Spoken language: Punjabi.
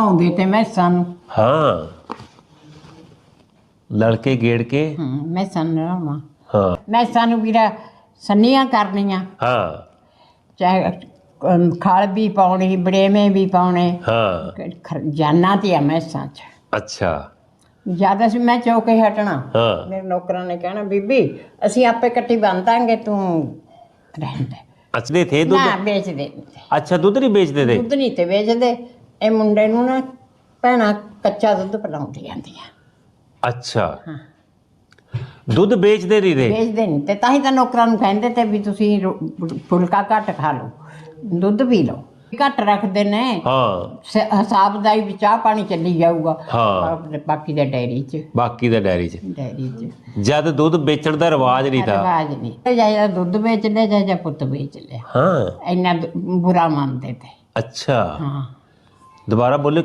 ਆਉਂਦੇ ਤੇ ਮੈਂ ਸਾਨੂੰ। ਹਾਂ। ਲੜਕੇ ਗੇੜ ਕੇ। ਮੈਂ ਸਾਨੂੰ ਹਾਂ। ਮੈਂ ਸਾਨੂੰ ਵੀਰਾ ਸੰਨੀਆਂ ਕਰਨੀਆਂ। ਹਾਂ। ਚਾਹੇ ਅਮ, ਖਲ ਵੀ ਪਾਉਣੀ ਬੜੇਵੇਂ ਵੀ ਪਾਉਣੇ। ਹਾਂ। ਜਾਨਾਂ ਤੇ ਆ ਮੈਸਾਂ ਚ ਅੱਛਾ। ਜ਼ਿਆਦਾ ਸੀ ਮੈਂ ਚੌਕੇ ਹਟਣਾ। ਹਾਂ। ਮੇਰੇ ਨੌਕਰਾਂ ਨੇ ਕਹਿਣਾ ਬੀਬੀ ਅਸੀਂ ਆਪੇ ਇਕੱਠੀ ਬੰਨ ਦਾਂਗੇ ਤੂੰ ਰਹਿਣ ਦੇ। ਥੇ ਦੁੱਧ। ਨਾ ਵੇਚ ਦੇ। ਅੱਛਾ ਦੁੱਧ ਨਹੀਂ ਵੇਚਦੇ ਤੇ? ਦੁੱਧ ਨਹੀਂ ਤੇ ਵੇਚਦੇ। ਇਹ ਮੁੰਡੇ ਨੂੰ ਨਾ ਭੈਣਾਂ ਕੱਚਾ ਦੁੱਧ ਪਿਲਾਉਂਦੀ ਜਾਂਦੀਆਂ ਅੱਛਾ। ਦੁੱਧ ਵੇਚਦੇ ਨਹੀਂ ਤੇ ਵੇਚਦੇ ਨਹੀਂ ਤੇ ਤਾਂ ਹੀ ਤਾਂ ਨੌਕਰਾਂ ਨੂੰ ਕਹਿੰਦੇ ਤੇ ਵੀ ਤੁਸੀਂ ਰੋ- ਫੁਲਕਾ ਘੱਟ ਖਾ ਲਓ ਦੁੱਧ ਪੀ ਲਓ। ਘੱਟ ਰੱਖਦੇ ਨੇ। ਹਾਂ। ਸ- ਹਿਸਾਬ ਦਾ ਹੀ ਚਾਹ ਪਾਣੀ ਚੱਲੀ ਜਾਊਗਾ। ਹਾਂ। ਆਪਣੇ ਬਾਕੀ ਦੇ ਡੈਰੀ 'ਚ। ਬਾਕੀ ਦਾ ਡੈਰੀ 'ਚ। ਡੈਰੀ 'ਚ। ਜਦ ਦੁੱਧ ਵੇਚਣ ਦਾ ਰਿਵਾਜ ਨਹੀਂ ਤਾਂ। ਰਿਵਾਜ ਨਹੀਂ ਜਾਂ ਦੁੱਧ ਵੇਚ ਲਿਆ ਜਾਂ ਜਾਂ ਪੁੱਤ ਵੇਚ ਲਿਆ। ਹਾਂ। ਇੰਨਾ ਦ- ਬੁਰਾ ਮੰਨਦੇ ਤੇ। ਅੱਛਾ। ਹਾਂ। ਦੁਬਾਰਾ ਬੋਲਿਓ